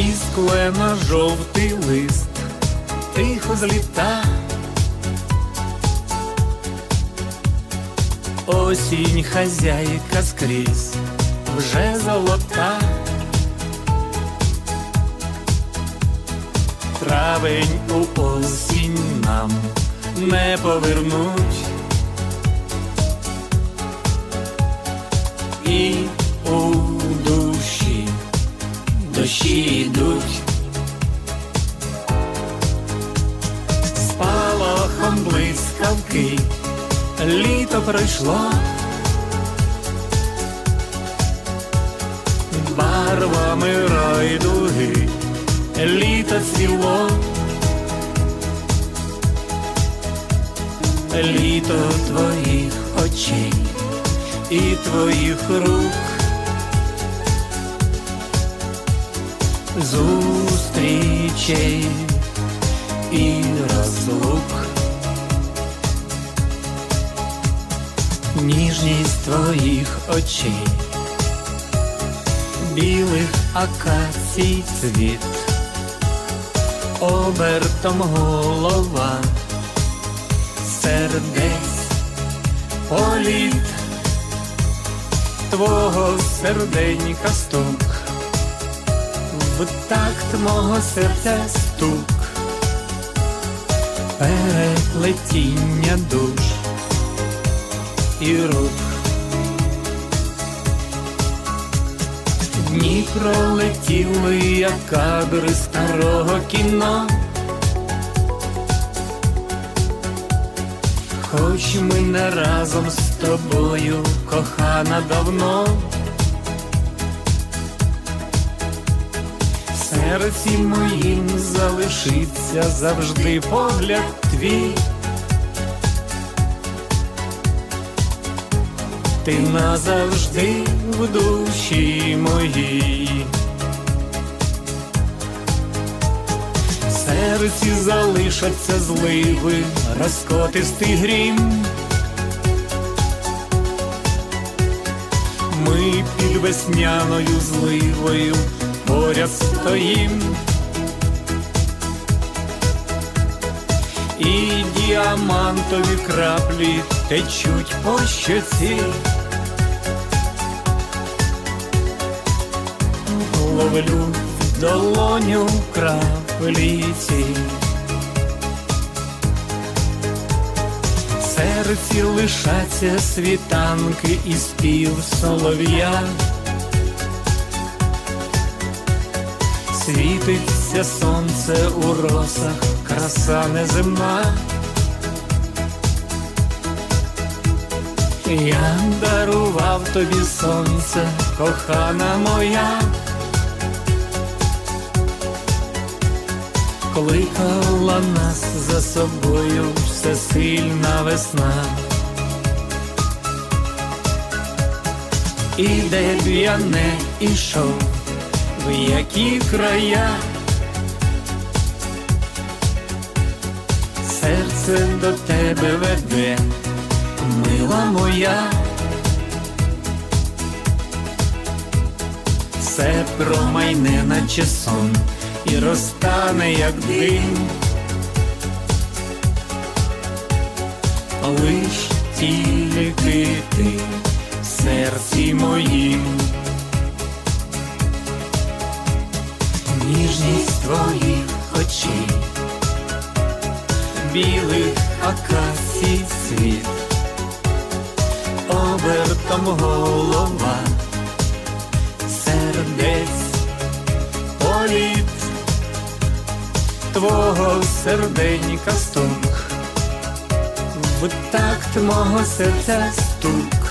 із клена жовтий лист, тихо зліта. Осінь хазяйка скрізь вже золота. Травень у осінь нам не повернуть. Блискавки літо пройшло. Барвами райдуги літо цвіло. Літо твоїх очей і твоїх рук. Зустрічей і розлук. Ніжність твоїх очей, білих акацій цвіт, обертом голова, сердець, політ. Твого серденька стук, в такт мого серця стук, переплетіння душ і рук. Дні пролетіли, як кадри старого кіно. Хоч ми не разом з тобою, кохана давно. В серці моїм залишиться завжди погляд твій. Ти назавжди в душі моїй. Серці залишаться зливи, розкотистий грім. Ми під весняною зливою поряд стоїм. І діамантові краплі течуть по щоці. Ловлю долоню краплі ці. В серці лишаться світанки і спів солов'я. Світиться сонце у росах, краса неземна. Я дарував тобі сонце, кохана моя, кликала нас за собою всесильна весна. І де б я не ішов, в які края, серце до тебе веде мила моя, все промайне, наче сон, і розтане, як дим. Лиш тільки ти в серці моїм, ніжність твоїх очей, білих акацій світ обертом голова, сердець, політ твого серденька стук, в такт мого серця стук,